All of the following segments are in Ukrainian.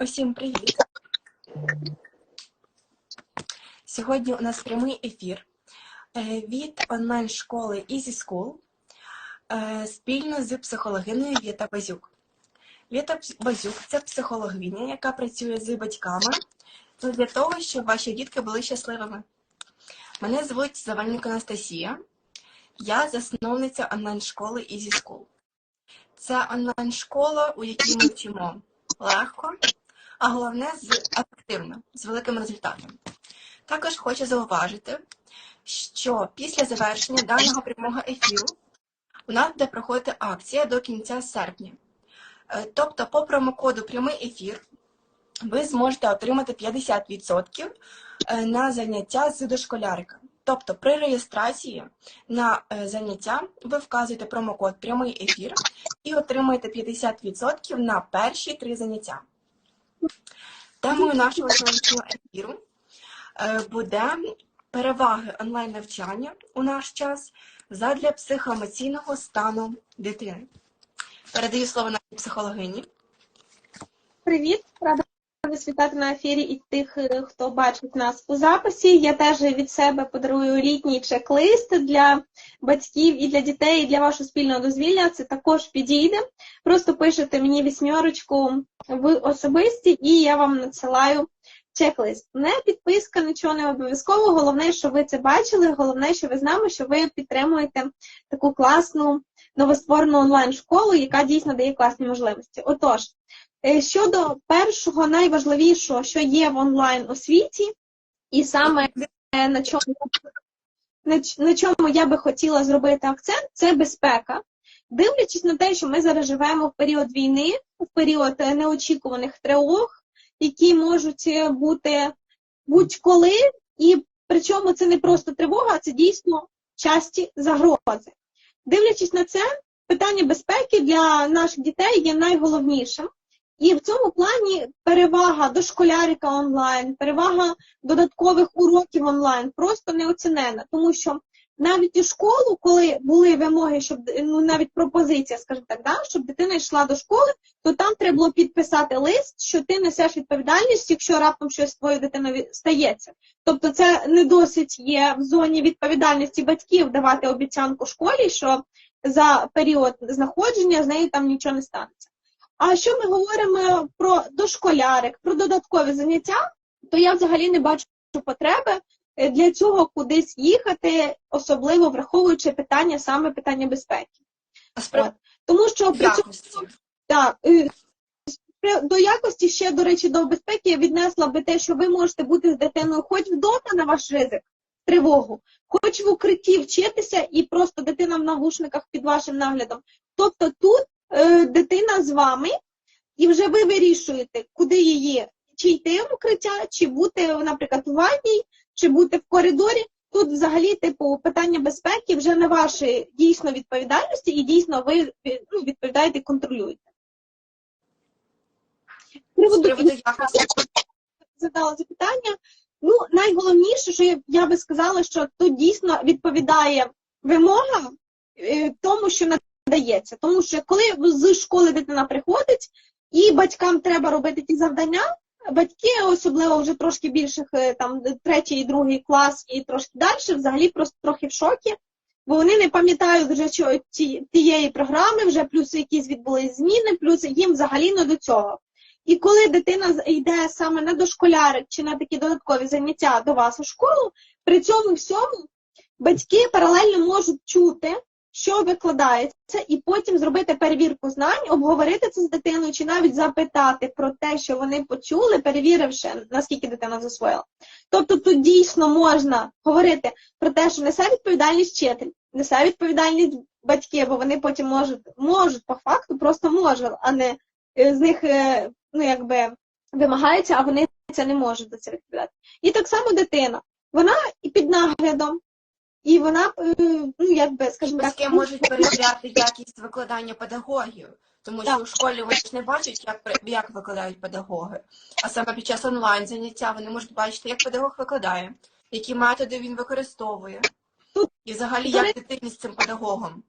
Усім привіт! Сьогодні у нас прямий ефір е, від онлайн-школи Easy School е, спільно з психологиною Віта Базюк. Віта Базюк це психологиня, яка працює з батьками для того, щоб ваші дітки були щасливими. Мене звуть Завальник Анастасія, я засновниця онлайн-школи Easy School. Це онлайн-школа, у якій ми вчимо легко, а головне з ефективно, з великим результатом. Також хочу зауважити, що після завершення даного прямого ефіру у нас буде проходити акція до кінця серпня. Е, Тобто, по промокоду прямий ефір ви зможете отримати 50% е, на заняття з дошколярика. Тобто при реєстрації на е, заняття ви вказуєте промокод прямий ефір і отримаєте 50% на перші три заняття. Темою нашого сьогоднішнього ефіру е, буде переваги онлайн-навчання у наш час задля психоемоційного стану дитини. Передаю слово нашій психологині. Привіт, рада вас вітати на ефірі і тих, е, хто бачить нас у записі. Я теж від себе подарую літній чек-лист для батьків і для дітей, і для вашого спільного дозвілля. Це також підійде. Просто пишете мені вісьмерочку в особисті, і я вам надсилаю чек-лист. Не підписка, нічого не обов'язково. Головне, що ви це бачили. Головне, що ви з що ви підтримуєте таку класну новостворену онлайн-школу, яка дійсно дає класні можливості. Отож. Е, Щодо першого найважливішого, що є в онлайн освіті, і саме е, на чому, на, чому я би хотіла зробити акцент, це безпека. Дивлячись на те, що ми зараз живемо в період війни, в період е, неочікуваних тривог, які можуть бути будь-коли, і причому це не просто тривога, а це дійсно часті загрози. Дивлячись на це, питання безпеки для наших дітей є найголовнішим. І в цьому плані перевага дошколярика онлайн, перевага додаткових уроків онлайн просто неоцінена, тому що навіть у школу, коли були вимоги, щоб ну навіть пропозиція, скажімо так, да, щоб дитина йшла до школи, то там треба було підписати лист, що ти несеш відповідальність, якщо раптом щось з твоєю дитиною стається. Тобто, це не досить є в зоні відповідальності батьків давати обіцянку школі, що за період знаходження з нею там нічого не станеться. А що ми говоримо про дошколярик, про додаткові заняття, то я взагалі не бачу потреби е, для цього кудись їхати, особливо враховуючи питання саме питання безпеки. А От. Тому що при цьому так, е, до якості ще, до речі, до безпеки я віднесла би те, що ви можете бути з дитиною хоч вдома на ваш ризик, тривогу, хоч в укритті вчитися і просто дитина в навушниках під вашим наглядом. Тобто тут дитина з вами, і вже ви вирішуєте, куди її, чи йти в укриття, чи бути, наприклад, у ванній, чи бути в коридорі. Тут взагалі, типу, питання безпеки вже на вашій дійсно відповідальності, і дійсно ви е, ну, відповідаєте і контролюєте. Задала запитання. Ну, найголовніше, що я, я би сказала, що тут дійсно відповідає вимога е, тому, що надається. Тому що коли з школи дитина приходить, і батькам треба робити ті завдання, батьки, особливо вже трошки більших, е, там третій, другий клас і трошки далі, взагалі просто трохи в шокі. Бо вони не пам'ятають вже що ті, тієї програми, вже плюс якісь відбулись зміни, плюс їм взагалі не до цього. І коли дитина йде саме на дошколярик чи на такі додаткові заняття до вас у школу, при цьому всьому батьки паралельно можуть чути, що викладається, і потім зробити перевірку знань, обговорити це з дитиною, чи навіть запитати про те, що вони почули, перевіривши, наскільки дитина засвоїла. Тобто тут дійсно можна говорити про те, що несе відповідальність вчитель, несе відповідальність батьки, бо вони потім можуть, можуть по факту, просто можуть, а не е, з них е, ну, якби вимагається, а вони це не можуть за це відповідати. І так само дитина. Вона і під наглядом, і вона, е, ну якби, скажімо так, Батьки можуть перевіряти якість викладання педагогів, тому що у школі вони ж не бачать, як, як викладають педагоги. А саме під час онлайн заняття вони можуть бачити, як педагог викладає, які методи він використовує. І взагалі як дитині з цим педагогом.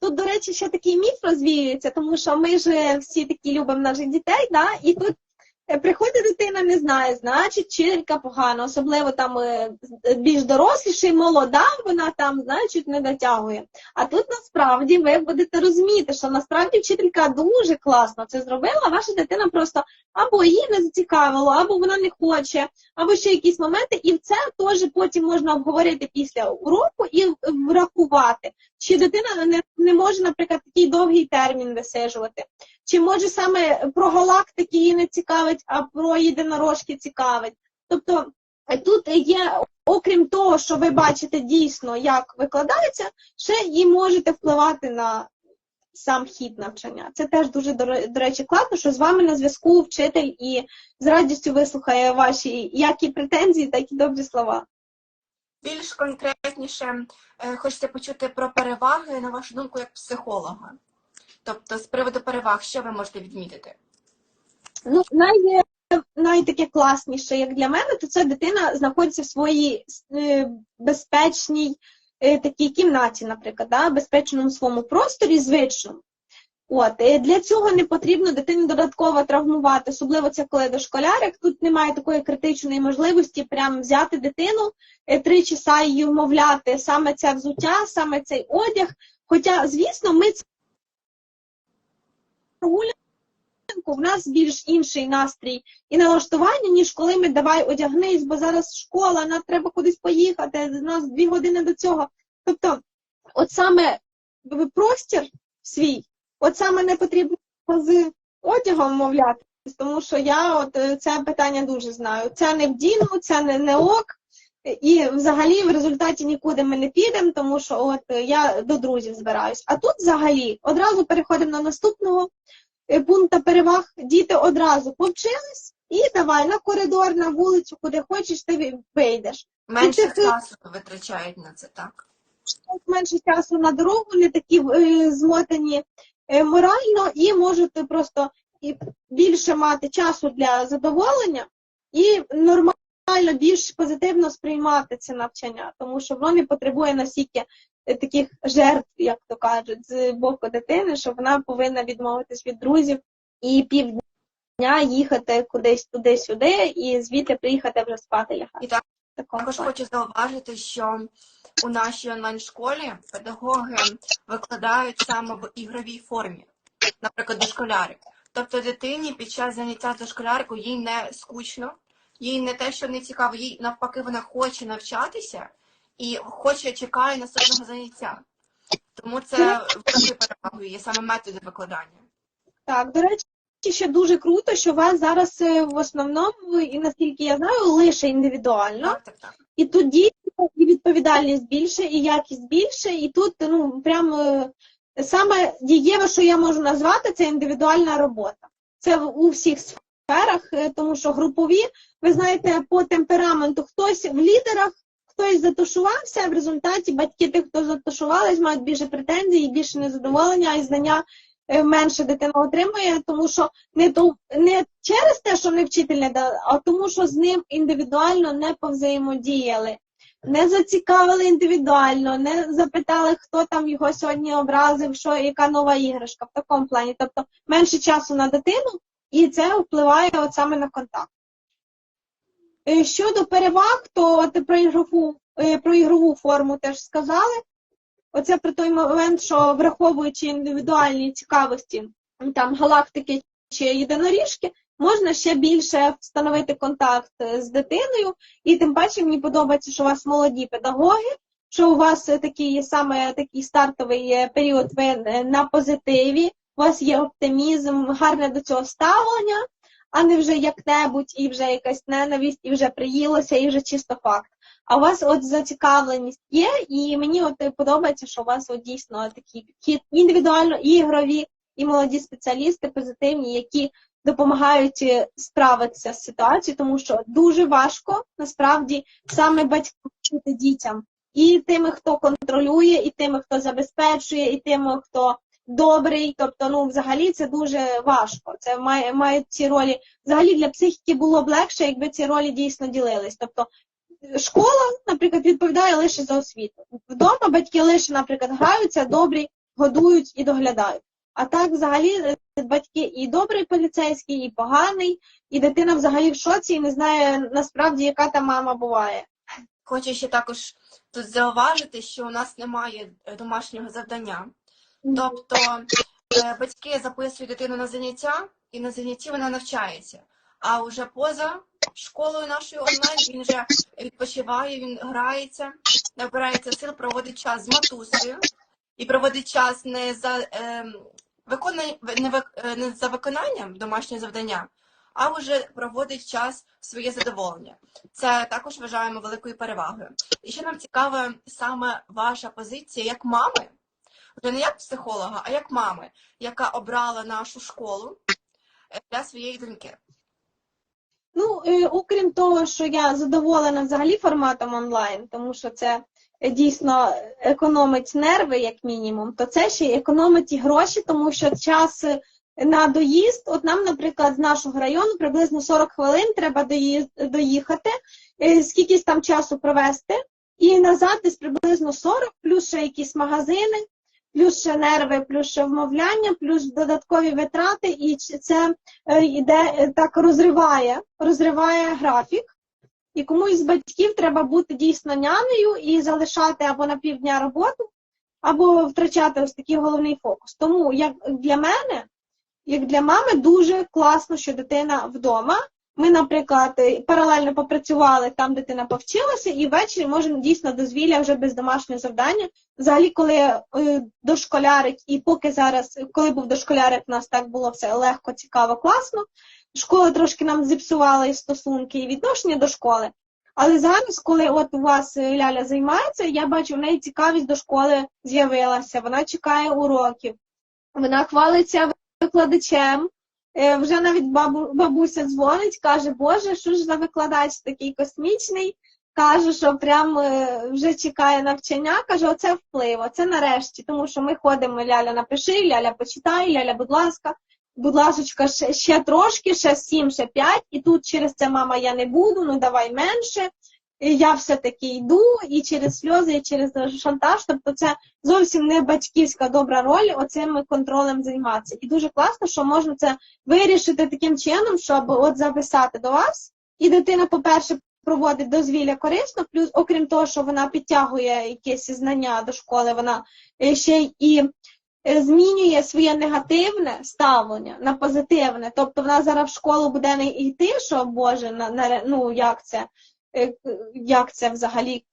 Тут, до речі, ще такий міф розвіюється, тому що ми ж всі такі любимо наших дітей, да? і тут Приходить дитина, не знає, значить, вчителька погана, особливо там е, більш доросліша і молода, вона там, значить, не дотягує. А тут насправді ви будете розуміти, що насправді вчителька дуже класно це зробила, ваша дитина просто або її не зацікавило, або вона не хоче, або ще якісь моменти, і це теж потім можна обговорити після уроку і врахувати. Чи дитина не, не може, наприклад, такий довгий термін висижувати. Чи може саме про галактики її не цікавить, а про єдинорожки цікавить. Тобто тут є, окрім того, що ви бачите дійсно, як викладається, ще і можете впливати на сам хід навчання. Це теж дуже, до речі, класно, що з вами на зв'язку вчитель і з радістю вислухає ваші як і претензії, так і добрі слова. Більш конкретніше е, хочеться почути про переваги, на вашу думку, як психолога. Тобто, з приводу переваг, що ви можете відмітити? Ну, най, найтаке класніше, як для мене, то це дитина знаходиться в своїй е, безпечній такій кімнаті, наприклад, да, безпечному своєму просторі, звичному. От, е, для цього не потрібно дитину додатково травмувати, особливо це коли дошколярик. Тут немає такої критичної можливості прям взяти дитину е, три часа її вмовляти, саме це взуття, саме цей одяг. Хоча, звісно, ми це прогулянку, в нас більш інший настрій і налаштування, ніж коли ми давай одягнись, бо зараз школа, нам треба кудись поїхати, у нас дві години до цього. Тобто, от саме простір свій, от саме не потрібно з одягом мовляти, тому що я от е, це питання дуже знаю. Це не вдіну, це не, не ок. І взагалі в результаті нікуди ми не підемо, тому що от е, я до друзів збираюсь. А тут взагалі одразу переходимо на наступного е, пункту переваг. Діти одразу повчились і давай на коридор, на вулицю, куди хочеш, ти вийдеш. Менше ти- часу витрачають на це, так? менше часу на дорогу, не такі е, змотані е, морально, і можете просто і більше мати часу для задоволення і нормально більш позитивно сприймати це навчання, тому що воно не потребує настільки е, таких жертв, як то кажуть, з боку дитини, що вона повинна відмовитись від друзів і півдня їхати кудись туди-сюди, і звідти приїхати вже спати лягати. І так, Також плані. хочу зауважити, що у нашій онлайн-школі педагоги викладають саме в ігровій формі, наприклад, дошколярик. Тобто дитині під час заняття з дошколярикою їй не скучно, їй не те, що не цікаво, їй навпаки вона хоче навчатися і хоче чекає наступного заняття. Тому це великою перевагою є саме методи викладання. Так, до речі, ще дуже круто, що у вас зараз е, в основному, і наскільки я знаю, лише індивідуально. Так, так, так. І дійсно і відповідальність більше, і якість більше, і тут ну прямо саме дієве, що я можу назвати, це індивідуальна робота. Це у всіх сферах, е, тому що групові, ви знаєте, по темпераменту хтось в лідерах, хтось затушувався, в результаті батьки тих, хто затушувались, мають більше претензій, і більше незадоволення, і знання е, менше дитина отримує, тому що не то не через те, що не вчитель не дав, а тому, що з ним індивідуально не повзаємодіяли, не зацікавили індивідуально, не запитали, хто там його сьогодні образив, що яка нова іграшка в такому плані. Тобто менше часу на дитину, і це впливає от саме на контакт. Е, Щодо переваг, то про ігрову, е, про ігрову форму теж сказали. Оце про той момент, що враховуючи індивідуальні цікавості там галактики чи єдиноріжки, можна ще більше встановити контакт е, з дитиною. І тим паче мені подобається, що у вас молоді педагоги, що у вас такий саме такий стартовий період, ви на позитиві, у вас є оптимізм, гарне до цього ставлення, а не вже як-небудь, і вже якась ненависть, і вже приїлося, і вже чисто факт. А у вас от зацікавленість є, і мені от подобається, що у вас от дійсно такі підхід індивідуально і ігрові, і молоді спеціалісти позитивні, які допомагають е, справитися з ситуацією, тому що дуже важко насправді саме батькам вчити дітям. І тими, хто контролює, і тими, хто забезпечує, і тими, хто добрий. Тобто, ну, взагалі це дуже важко. Це має мають ці ролі. Взагалі для психіки було б легше, якби ці ролі дійсно ділились. Тобто школа, наприклад, відповідає лише за освіту. Вдома батьки лише, наприклад, граються, добрі, годують і доглядають. А так, взагалі, е, батьки і добрий поліцейський, і поганий, і дитина взагалі в шоці і не знає насправді, яка та мама буває. Хочу ще також тут зауважити, що у нас немає е, домашнього завдання. Тобто е, батьки записують дитину на заняття, і на занятті вона навчається. А вже поза школою нашою онлайн він вже відпочиває, він грається, набирається сил, проводить час з матусею і проводить час не за, е, виконання, не, е, не за виконанням домашнього завдання, а вже проводить час в своє задоволення. Це також вважаємо великою перевагою. І ще нам цікава саме ваша позиція як мами, вже не як психолога, а як мами, яка обрала нашу школу е, для своєї доньки. Ну, е, окрім того, що я задоволена взагалі форматом онлайн, тому що це е, дійсно економить нерви, як мінімум, то це ще й економить і гроші, тому що час на доїзд, от нам, наприклад, з нашого району приблизно 40 хвилин треба доїхати, скількись там часу провести, і назад десь приблизно 40, плюс ще якісь магазини, плюс ще нерви, плюс ще вмовляння, плюс додаткові витрати, і це е, йде е, так розриває, розриває графік. І комусь з батьків треба бути дійсно нянею і залишати або на півдня роботу, або втрачати ось такий головний фокус. Тому як для мене, як для мами, дуже класно, що дитина вдома. Ми, наприклад, е, паралельно попрацювали там, дитина повчилася, і ввечері можемо дійсно дозвілля вже без домашнього завдання. Взагалі, коли е, дошколярик, і поки зараз, коли був дошколярик, у нас так було все легко, цікаво, класно. Школа трошки нам зіпсувала і стосунки, і відношення до школи. Але зараз, коли от у вас е, Ляля займається, я бачу, в неї цікавість до школи з'явилася, вона чекає уроків, вона хвалиться викладачем. Е, Вже навіть бабу, бабуся дзвонить, каже, Боже, що ж за викладач такий космічний. Каже, що прям е, вже чекає навчання, каже, оце вплив, оце нарешті, тому що ми ходимо, Ляля напиши, Ляля почитай, Ляля, будь ласка, будь ласочка, ще, ще трошки, ще сім, ще п'ять, і тут через це, мама, я не буду, ну давай менше. Я все-таки йду і через сльози, і через шантаж. Тобто це зовсім не батьківська добра роль оцим контролем займатися. І дуже класно, що можна це вирішити таким чином, щоб от записати до вас. І дитина, по-перше, проводить дозвілля корисно, плюс, окрім того, що вона підтягує якісь знання до школи, вона е, ще і е, змінює своє негативне ставлення на позитивне. Тобто вона зараз в школу буде не йти, що Боже, на, на, ну як це, як це взагалі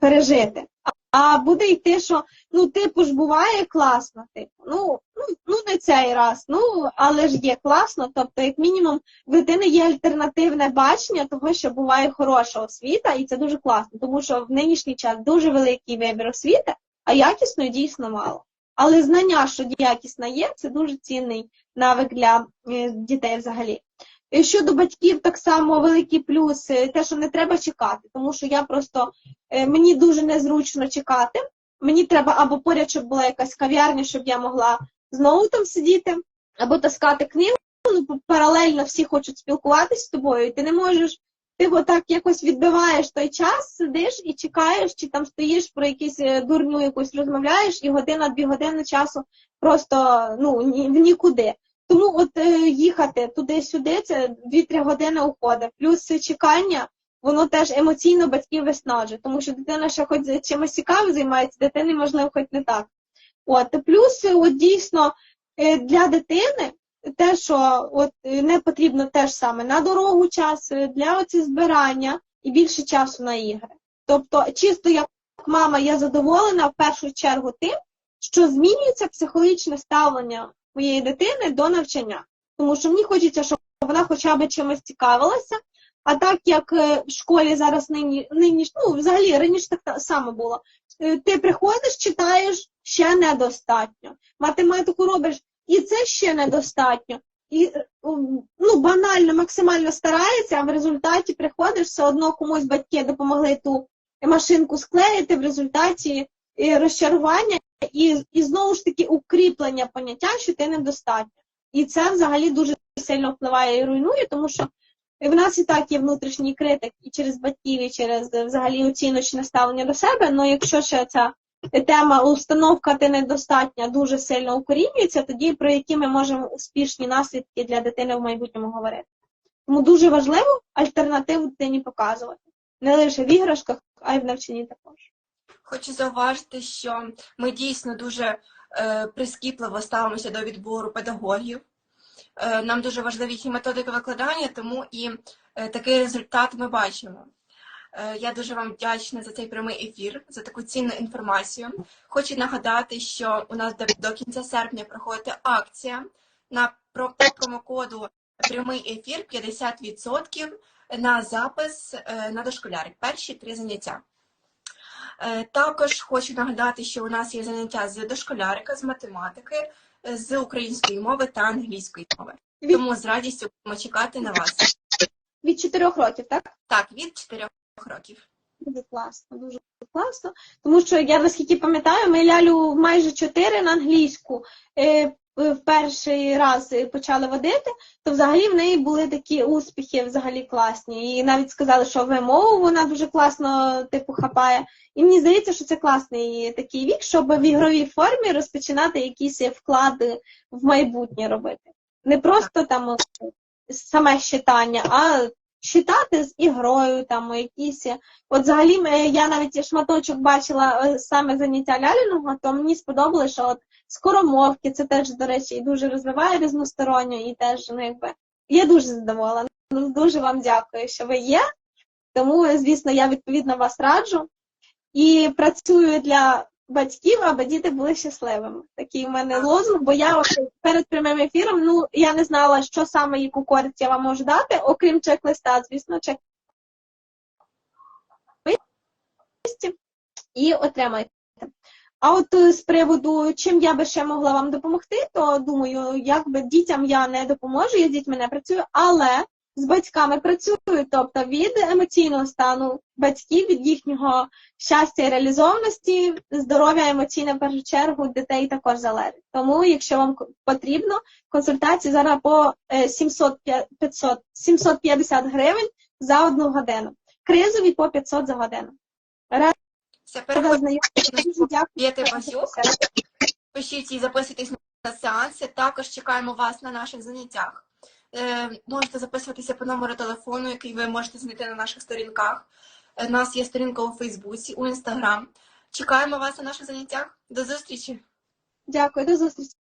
пережити. А буде йти, що ну, типу ж буває класно, типу, ну, ну, ну не цей раз, ну, але ж є класно. Тобто, як мінімум, в дитини є альтернативне бачення того, що буває хороша освіта, і це дуже класно, тому що в нинішній час дуже великий вибір освіти, а якісної дійсно мало. Але знання, що якісна є, це дуже цінний навик для е, дітей взагалі. Щодо батьків, так само великий плюс те, що не треба чекати, тому що я просто е, мені дуже незручно чекати. Мені треба або поряд, щоб була якась кав'ярня, щоб я могла знову там сидіти, або таскати книгу. Ну, паралельно всі хочуть спілкуватися з тобою, і ти не можеш, ти отак якось відбиваєш той час, сидиш і чекаєш, чи там стоїш про якусь е, дурню якусь розмовляєш, і година-дві години часу просто ну, ні, в нікуди. Тому от е, їхати туди-сюди, це 2-3 години уходить. Плюс чекання, воно теж емоційно батьків виснажує, тому що дитина ще хоч чимось цікавим займається, дитини, можливо, хоч не так. От, плюс, от дійсно, е, для дитини те, що от е, не потрібно теж саме на дорогу час, для оці збирання і більше часу на ігри. Тобто, чисто як мама, я задоволена в першу чергу тим, що змінюється психологічне ставлення моєї дитини до навчання. Тому що мені хочеться, щоб вона хоча б чимось цікавилася. А так як е, в школі зараз нині, нині ну, взагалі раніше так само було. Е, Ти приходиш, читаєш ще недостатньо. Математику робиш, і це ще недостатньо. І е, ну, банально, максимально старається, а в результаті приходиш, все одно комусь батьки допомогли ту машинку склеїти, в результаті розчарування і, і знову ж таки укріплення поняття, що ти недостатньо. І це взагалі дуже сильно впливає і руйнує, тому що в нас і так є внутрішній критик і через батьків, і через е, взагалі оціночне ставлення до себе. але якщо ще ця тема установка ти недостатня дуже сильно укорінюється, тоді про які ми можемо успішні наслідки для дитини в майбутньому говорити. Тому дуже важливо альтернативу дитині показувати. Не лише в іграшках, а й в навчанні також. Хочу зауважити, що ми дійсно дуже е, прискіпливо ставимося до відбору педагогів. Е, нам дуже важливі їхні методики викладання, тому і е, такий результат ми бачимо. Я дуже вам вдячна за цей прямий ефір, за таку цінну інформацію. Хочу нагадати, що у нас до, кінця серпня проходить акція на про, промокоду прямий ефір 50% на запис на дошколярик. Перші три заняття. Е, Також хочу нагадати, що у нас є заняття з дошколярика, з математики, е, з української мови та англійської мови. Від- Тому з радістю будемо чекати на вас. Від 4 років, так? Так, від 4 років. Дуже класно, дуже класно. Тому що я наскільки пам'ятаю, ми лялю майже 4 на англійську е, в перший раз почали водити, то взагалі в неї були такі успіхи взагалі класні. І навіть сказали, що вимову вона дуже класно типу хапає. І мені здається, що це класний такий вік, щоб в ігровій формі розпочинати якісь вклади в майбутнє робити. Не просто там саме щитання, а читати з ігрою, там якісь. От взагалі я навіть шматочок бачила е, саме заняття ляліного, то мені сподобалося, що от скоромовки, це теж, до речі, і дуже розвиває різносторонньо, і теж, ну якби я дуже задоволена. Ну, дуже вам дякую, що ви є. Тому, звісно, я відповідно вас раджу і працюю для батьків, аби діти були щасливими. Такий в мене лозунг, бо я перед прямим ефіром, ну я не знала, що саме яку користь я вам можу дати, окрім чек-листа, звісно, чек і отримайте. А от е, з приводу, чим я би ще могла вам допомогти, то думаю, якби дітям я не допоможу, я з дітьми не працюю, але з батьками працюю, тобто від емоційного стану батьків, від їхнього щастя і реалізованості, здоров'я емоційне в першу чергу дітей також залежить. Тому, якщо вам потрібно, консультації зараз по е, 700, 500, 750 гривень за одну годину. Кризові по 500 за годину. Переходьте Базюк, пишіть і записуйтесь на сеанси. Також чекаємо вас на наших заняттях. Е, можете записуватися по номеру телефону, який ви можете знайти на наших сторінках. Е, У нас є сторінка у Фейсбуці, у Інстаграм. Чекаємо вас на наших заняттях. До зустрічі! Дякую, до зустрічі.